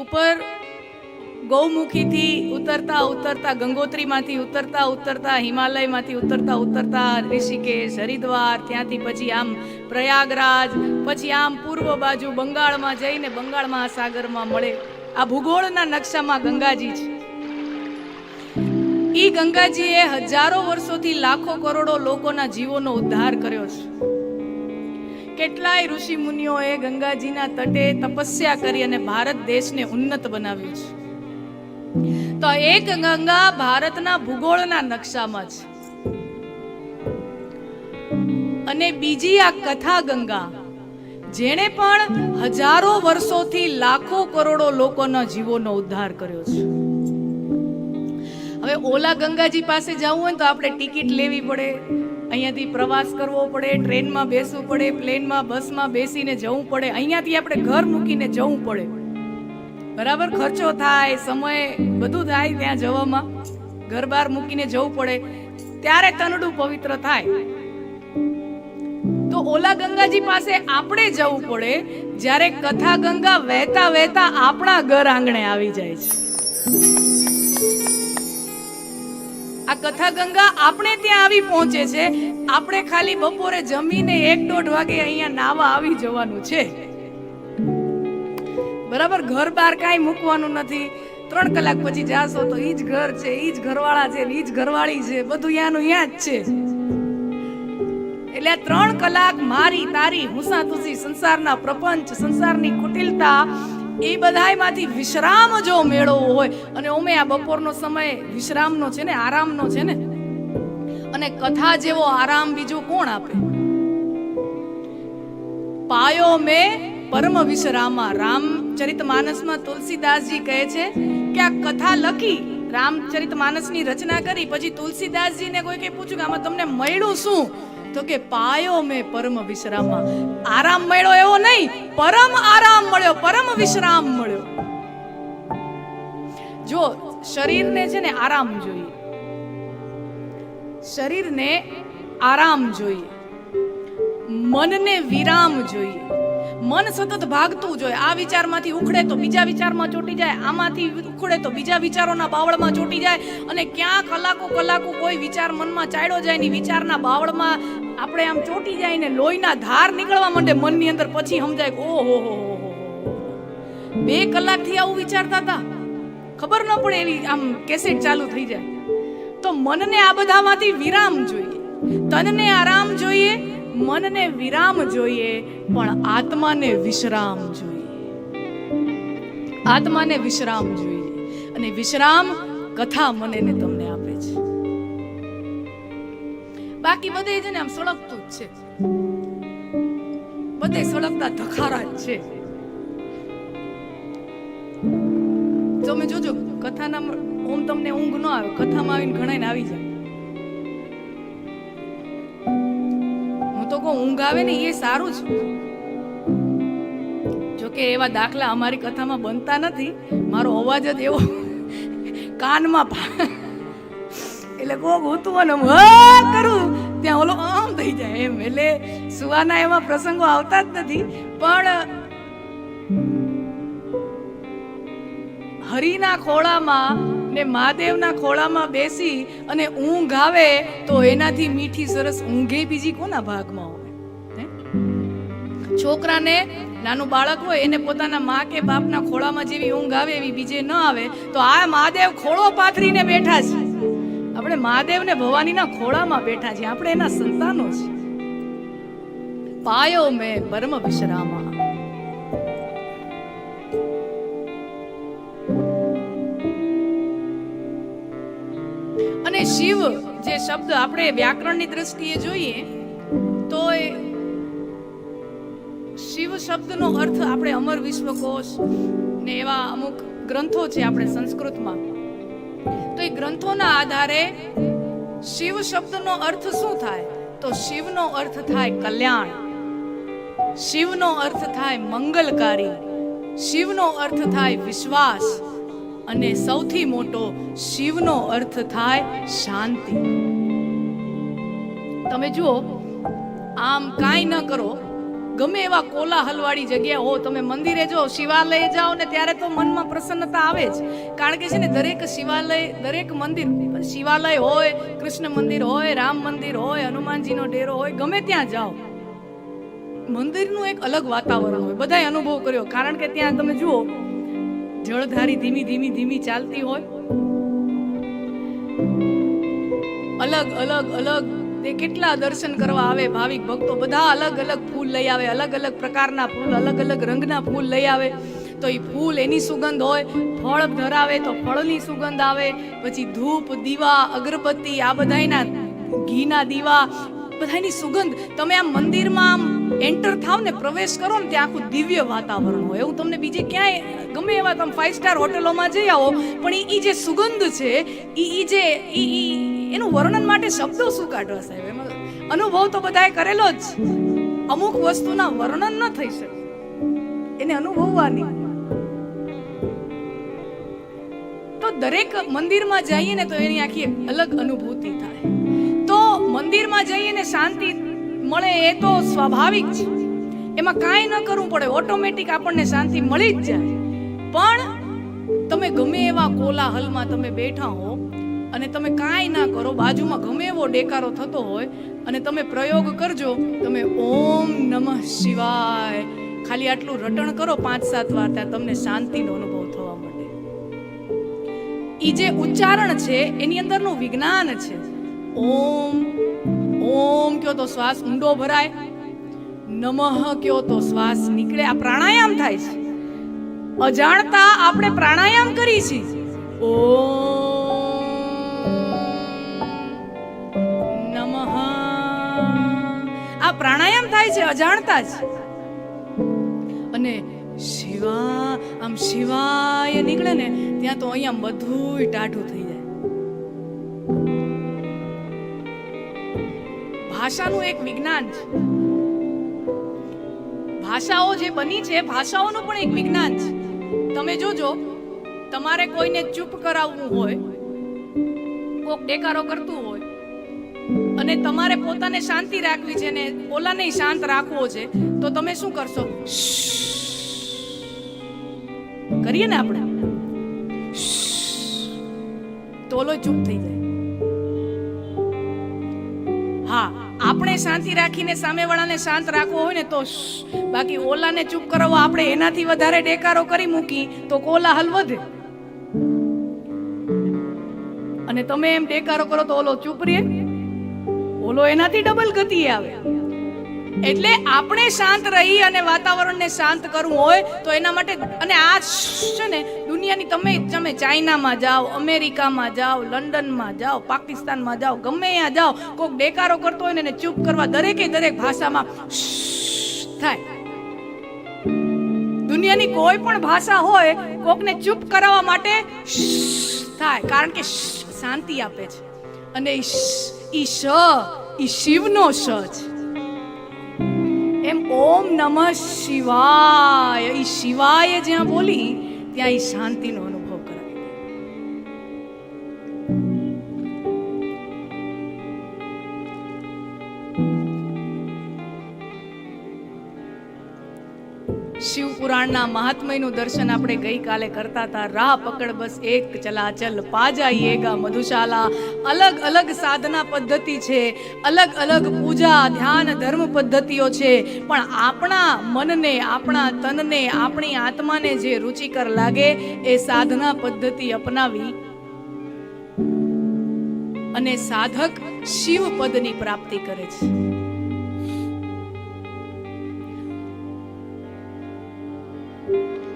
ઉપર ગૌમુખીથી ઉતરતા ઉતરતા, ગંગોત્રીમાંથી ઉતરતા ઉતરતા, હિમાલયમાંથી ઉતરતા ઉતરતા ઋષિકેશ, હરિદ્વાર, ત્યાંથી પછી આમ પ્રયાગરાજ, પછી આમ પૂર્વ બાજુ બંગાળમાં જઈને બંગાળ મહાસાગરમાં મળે. આ ભૂગોળના નકશામાં ગંગાજી છે. ઈ ગંગાજીએ હજારો વર્ષોથી લાખો કરોડો લોકોના જીવોનો ઉદ્ધાર કર્યો છે. કેટલાય ઋષિ મુનિઓએ ગંગાજીના તટે તપસ્યા કરી અને ભારત દેશને ઉન્નત બનાવ્યું છે. તો એક ગંગા ભારતના ભૂગોળના નકશામાં છે. અને બીજી આ કથા ગંગા, જેણે પણ હજારો વર્ષોથી લાખો કરોડો લોકોના જીવોનો ઉદ્ધાર કર્યો છે. હવે ઓલા ગંગાજી પાસે જવું હોય તો આપણે ટિકિટ લેવી પડે. અહીંયાથી પ્રવાસ કરવો પડે, ટ્રેનમાં બેસવું પડે, પ્લેનમાં, બસમાં બેસીને જવું પડે. અહીંયાથી આપણે ઘર મૂકીને જવું પડે. બરાબર? ખર્ચો થાય, સમય બધું થાય ત્યાં જવામાં. ઘર બહાર મૂકીને જવું પડે. ત્યારે તનડું પવિત્ર થાય. તો ઓલા ગંગાજી પાસે આપણે જવું પડે જ્યારે કથા ગંગા વહેતા વહેતા આપણા ઘર આંગણે આવી જાય છે. આ કથા ગંગા આપણે ત્યાં આવી પહોંચે છે. આપણે ખાલી બપોરે જમીને એક દોઢ વાગે અહીંયા નાવા આવી જવાનું છે. બરાબર, ઘર બહાર કાંઈ મૂકવાનું નથી. ત્રણ કલાક પછી જાશો તો ઈ જ ઘર છે, ઈ જ ઘરવાળા છે ઈ જ ઘરવાળી છે. બધું યાનું જ છે. એટલે ત્રણ કલાક મારી તારી હુસાતુસી સંસારના પ્રપંચ, સંસારની કુટિલતા એ બધાયમાંથી વિશ્રામ જો મેળવવો હોય, અને ઓમે આ બપોરનો સમય વિશ્રામનો છે ને, આરામનો છે ને, અને કથા જેવો આરામ બીજું કોણ આપે? પાયો મેં પરમ વિશ્રામા. રામચરિત માનસમાં તુલસીદાસજી કહે છે કે આ કથા લખી રામચરિત માનસની રચના કરી, પછી તુલસીદાસજીને કોઈ કે પૂછ્યું કે આમાં તમને મળ્યું શું? તો કે પાયો મેં પરમ વિશ્રામમાં. આરામ મળ્યો એવો નહીં, પરમ આરામ મળ્યો, પરમ વિશ્રામ મળ્યો. જો શરીરને છે ને આરામ જોઈએ. શરીરને આરામ જોઈએ. મનને વિરામ જોઈએ. મન સતત ભાગતું જોઈએ આ વિચારમાંથી ઉખડે તો બીજા વિચારમાં ચોટી જાય. આમાંથી ઉખડે તો બીજા વિચારોના બાવળમાં ચોટી જાય. અને ક્યાં કલાકો કલાકો કોઈ વિચાર મનમાં ચાડ્યો જાય ની વિચારના બાવળમાં આપણે આમ ચોટી જાય ને લોહીના ધાર નીકળવા માંડે મનની અંદર. પછી સમજાય ઓ હો હો હો. બે કલાકથી આવું વિચારતા હતા. ખબર ન પડે એવી આમ કેસેટ ચાલુ થઈ જાય. તો મનને આ બધામાંથી વિરામ જોઈએ. તનને આરામ જોઈએ, મનને વિરામ જોઈએ, પણ આત્માને વિશ્રામ જોઈએ. આત્માને વિશ્રામ જોઈએ અને વિશ્રામ કથા મને ને તમને આપે છે. બાકી બધે છે ને આમ સળગતું જ છે. બધે સળગતા ધખારા જ છે. તમે જોજો કથાના ઓમ તમને ઊંઘ ન આવે, કથામાં આવીને ઘણાને આવી જાય. ઊંઘ આવે ને એ સારું છે જોકે એવા દાખલા અમારી કથામાં બનતા નથી, મારો અવાજ જ એવો કાનમાં એટલે કોક હું અને કરું ત્યાં ઓલો આમ થઈ જાય એમ એટલે સુવાના એવા પ્રસંગો આવતા જ નથી, પણ હરિના ખોળામાં ને મહાદેવના ખોળામાં બેસી અને ઊંઘ આવે તો એનાથી મીઠી સરસ ઊંઘે બીજી કોના ભાગમાં? છોકરાને, નાનું બાળક હોય એને પોતાના મા કે બાપના ખોળામાં જેવી ઊંઘ આવે એવી બીજે ન આવે, તો આ મહાદેવ ખોળો પાથરીને બેઠા છે. આપણે મહાદેવને ભવાનીના ખોળામાં બેઠા છીએ. આપણે એના સંતાનો છીએ. પાયો મેં પરમ વિશ્રામા. અને શિવ જે શબ્દ આપણે વ્યાકરણની દ્રષ્ટિએ જોઈએ શબ્દનો અર્થ આપણે અમર વિશ્વકોશ ને એવા અમુક ગ્રંથો છે આપણે સંસ્કૃતમાં. તો એ ગ્રંથોના આધારે શિવ શબ્દનો અર્થ શું થાય? તો શિવનો અર્થ થાય કલ્યાણ. શિવનો અર્થ થાય મંગલકારી. શિવનો અર્થ થાય વિશ્વાસ. અને સૌથી મોટો શિવનો અર્થ થાય શાંતિ. તમે જુઓ, આમ કાંઈ ન કરો ગમે એવા કોલાહલવાળી જગ્યા હો, તમે મંદિરે જો શિવાલય જાઓ ને ત્યારે તો મનમાં પ્રસન્નતા આવે જ. કારણ કે છે ને, દરેક શિવાલય, દરેક મંદિર શિવાલય હોય, કૃષ્ણ મંદિર હોય, રામ મંદિર હોય, હનુમાનજીનો ડેરો હોય, ગમે ત્યાં જાઓ. મંદિરનું એક અલગ વાતાવરણ હોય. બધાય અનુભવ કર્યો. કારણ કે ત્યાં તમે જુઓ, જળધારી ધીમી ધીમી ધીમી ચાલતી હોય. અલગ અલગ અલગ તે કેટલા દર્શન કરવા આવે ભાવિક ભક્તો? બધા અલગ અલગ ફૂલ લઈ આવે, અલગ અલગ પ્રકારના ફૂલ, અલગ અલગ રંગના ફૂલ લઈ આવે. તો એ ફૂલ એની સુગંધ હોય, ફળ ધરાવે તો ફળની સુગંધ આવે. પછી ધૂપ, દીવા, અગરબત્તી, આ બધાયના ઘીના દીવા બધાની સુગંધ. તમે આમ મંદિરમાં આમ એન્ટર થાવ ને પ્રવેશ કરો ને ત્યાં આખું દિવ્ય વાતાવરણ હોય. એવું તમને બીજે ક્યાંય ગમે એવા તમે ફાઇવ સ્ટાર હોટલોમાં જઈ આવો, પણ એ જે સુગંધ છે એ જે એનું વર્ણન માટે શબ્દો શું કાઢવા સાહેબ? એમાં અનુભવ તો બધાએ કરેલો જ. અમુક વસ્તુના વર્ણન ન થઈ શકે. એને અનુભવવાની. તો દરેક મંદિરમાં જઈએ ને તો એની આખી અલગ અનુભૂતિ થાય. તો મંદિરમાં જઈએ ને શાંતિ મળે એ તો સ્વાભાવિક છે. એમાં કાંઈ ન કરવું પડે, ઓટોમેટિક આપણને શાંતિ મળી જ જાય. પણ તમે ગમે એવા કોલાહલમાં તમે બેઠા હો અને તમે કાંઈ ના કરો, બાજુમાં ગમે એવો ડેકારો થતો હોય અને તમે પ્રયોગ કરજો, તમે ઓમ નમઃ શિવાય. ખાલી આટલું રટણ કરો, પાંચ સાત વાર ત્યાં તમને શાંતિનો અનુભવ થવા માંડે. ઈ જે ઉચ્ચારણ છે, એની અંદરનું વિજ્ઞાન છે. ઓમ ઓમ કયો તો શ્વાસ ઊંડો ભરાય. નમઃ કયો તો શ્વાસ નીકળે. આ પ્રાણાયામ થાય છે. અજાણતા આપણે પ્રાણાયામ કરી છીએ. નમઃ. આ પ્રાણાયામ થાય છે, અજાણતા જ. અને શિવા, આમ શિવાય નીકળે ને, ત્યાં તો અહીંયા બધુંય ટાઢું થઈ જાય ભાષાનું એક વિજ્ઞાન છે. ભાષાઓ જે બની છે, ભાષાઓનું પણ એક વિજ્ઞાન છે. તમે જોજો, તમારે કોઈને ચૂપ કરાવવું હોય, કોક ડેકારો કરતું હોય, અને તમારે પોતાને શાંતિ રાખવી છે ને ઓલાને શાંત રાખવો છે, તો તમે શું કરશો? કરીએ ને આપણે? તો ઓલો ચૂપ થઈ જાય. આપણે શાંતિ રાખીને સામેવાળાને શાંત રાખવો હોય ને તો બાકી ઓલાને ચૂપ કરવો. આપણે એનાથી વધારે ડેકારો કરી મૂકી તો કોલાહલ વધે. અને તમે એમ ડેકારો કરો તો ઓલો ચૂપ રહે. ઓલો એનાથી ડબલ ગતિ આવે. એટલે આપણે શાંત રહી અને વાતાવરણને શાંત કરવું હોય તો એના માટે અને આ છે ને દુનિયાની તમે તમે ચાઇનામાં જાઓ, અમેરિકામાં જાઓ, લંડનમાં જાઓ, પાકિસ્તાનમાં જાઓ, ગમે ત્યાં જાઓ કોઈક ડેકારો કરતો હોય ને ચૂપ કરવા દરેકે દરેક ભાષામાં થાય. દુનિયાની કોઈ પણ ભાષા હોય, કોકને ચૂપ કરાવવા માટે થાય. કારણ કે શાંતિ આપે છે. અને ઈ શ, ઈ શિવનો શ છે. એમ ઓમ નમઃ શિવાય. ઈ શિવાય જ્યાં બોલી ત્યાં એ શાંતિનો શિવ પુરાણના મહાત્મયનું દર્શન આપણે ગઈકાલે કરતા હતા. રાહ પકડ બસ એક ચલાચલ પાજાઈએગા મધુશાલા. અલગ અલગ સાધના પદ્ધતિ છે. અલગ અલગ પૂજા, ધ્યાન, ધર્મ પદ્ધતિઓ છે. પણ આપણા મનને, આપણા તનને, આપણી આત્માને જે રુચિકર લાગે, એ સાધના પદ્ધતિ અપનાવી અને સાધક શિવ પદની પ્રાપ્તિ કરે છે.